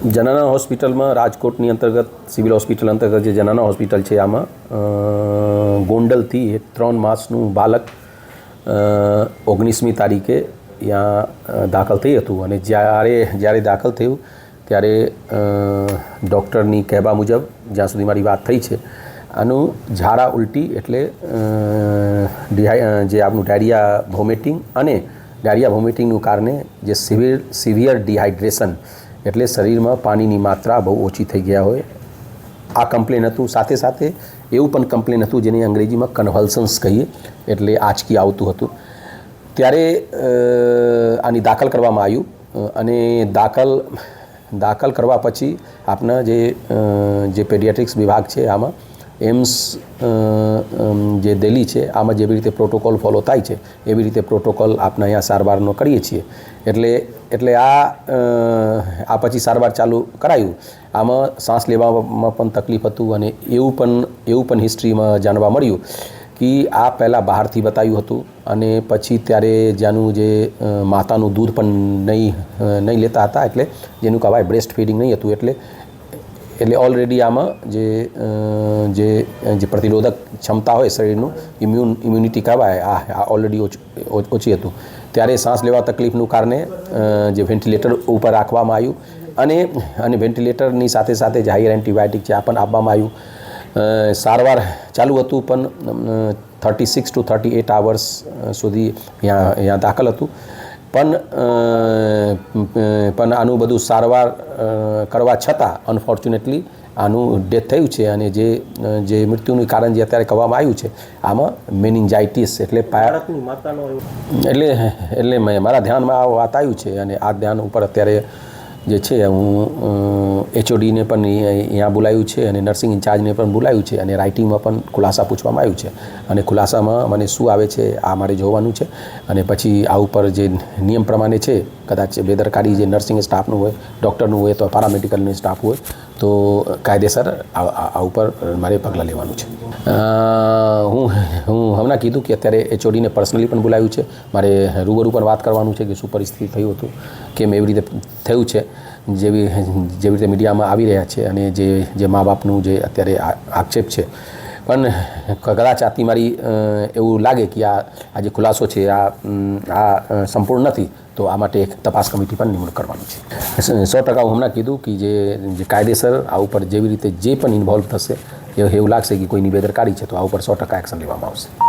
જનાના હોસ્પિટલમાં રાજકોટની અંતર્ગત, સિવિલ હોસ્પિટલ અંતર્ગત જે જનાના હોસ્પિટલ છે આમાં ગોંડલથી એક ત્રણ માસનું બાળક ઓગણીસમી તારીખે ત્યાં દાખલ થઈ હતું અને જ્યારે જ્યારે દાખલ થયું ત્યારે ડૉક્ટરની કહેવા મુજબ જ્યાં સુધી મારી વાત થઈ છે, આનું ઝાડા ઉલટી એટલે જે આપણું ડાયરિયા વોમિટિંગ અને ડાયરિયા વોમિટિંગનું કારણે જે સિવિયર સિવિયર ડિહાઇડ્રેશન એટલે શરીરમાં પાણીની માત્રા બહુ ઓછી થઈ ગયા હોય. આ કમ્પ્લેન હતું. સાથે સાથે એવું પણ કમ્પ્લેન હતું જેને અંગ્રેજીમાં કન્વલ્સન્સ કહીએ એટલે આંચકી આવતું હતું. ત્યારે આની દાખલ કરવામાં આવ્યું. અને દાખલ દાખલ કરવા પછી આપના જે જે પેડિયાટ્રિક્સ વિભાગ છે આમાં એમ્સ જે દિલ્હી છે, આમાં જેવી રીતે પ્રોટોકોલ ફોલો થાય છે, એવી રીતે પ્રોટોકોલ આપણે અહીંયા સારવારનો કરીએ છીએ. એટલે એટલે આ આ પછી સારવાર ચાલુ કરાયું. આમાં શ્વાસ લેવામાં પણ તકલીફ હતું અને એવું પણ એવું પણ હિસ્ટ્રીમાં જાણવા મળ્યું કે આ પહેલાં બહારથી બતાવ્યું હતું અને પછી ત્યારે જેનું જે માતાનું દૂધ પણ નહીં નહીં લેતા હતા, એટલે જેનું કહેવાય બ્રેસ્ટ ફીડિંગ નહીં હતું, એટલે એટલે ઓલરેડી આમાં જે જે જે પ્રતિરોધક ક્ષમતા હોય શરીરનું ઇમ્યુન ઇમ્યુનિટી કહેવાય, આ ઓલરેડી ઓછી હતું. ત્યારે શ્વાસ લેવા તકલીફનું કારણે જે વેન્ટિલેટર ઉપર રાખવામાં આવ્યું અને અને વેન્ટિલેટરની સાથે સાથે જે હાયર એન્ટીબાયોટિક છે આ પણ આપવામાં આવ્યું. સારવાર ચાલુ હતું, પણ thirty six two thirty eight hours સુધી અહીંયા દાખલ હતું. પણ પણ આનું બધું સારવાર કરવા છતાં અનફોર્ચ્યુનેટલી આનું ડેથ થયું છે અને જે જે મૃત્યુનું કારણ જે અત્યારે કહેવામાં આવ્યું છે આમાં મેનિન્જાઇટિસ એટલે એટલે એટલે મેં- મારા ધ્યાનમાં આ વાત આવ્યું છે અને આ ધ્યાન ઉપર અત્યારે જે છે, હું એચઓડીને પણ અહીં- અહીંયા બોલાવ્યું છે અને નર્સિંગ ઇન્ચાર્જને પણ બોલાવ્યું છે અને રાઇટિંગમાં પણ ખુલાસા પૂછવામાં આવ્યું છે. અને ખુલાસામાં મને શું આવે છે, આ મારે જોવાનું છે. અને પછી આ ઉપર જે નિયમ પ્રમાણે છે, કદાચ બેદરકારી જે નર્સિંગ સ્ટાફનું હોય, ડૉક્ટરનું હોય, તો પેરામેડિકલનું સ્ટાફ હોય, તો કાયદેસર આ ઉપર મારે પગલાં લેવાનું છે. હું હમણાં કીધું કે અત્યારે એચઓડીને પર્સનલી પણ બોલાવ્યું છે. મારે રૂબરૂ પણ વાત કરવાનું છે કે શું પરિસ્થિતિ થયું હતું, કેમ એવી રીતે થયું છે, જેવી જેવી રીતે મીડિયામાં આવી રહ્યા છે અને જે જે મા બાપનું જે અત્યારે આ- આક્ષેપ છે. પણ કદાચ આથી મારી એવું લાગે કે આ આ જે ખુલાસો છે, આ આ સંપૂર્ણ નથી, તો આ માટે એક તપાસ કમિટી પણ નિમણૂક કરવાની છે. સો ટકા હું હમણાં કીધું કે જે કાયદેસર આ ઉપર જેવી રીતે જે પણ ઇન્વોલ્વ થશે એવું લાગશે કે કોઈની બેદરકારી છે તો આ ઉપર સો ટકા એક્શન લેવામાં આવશે.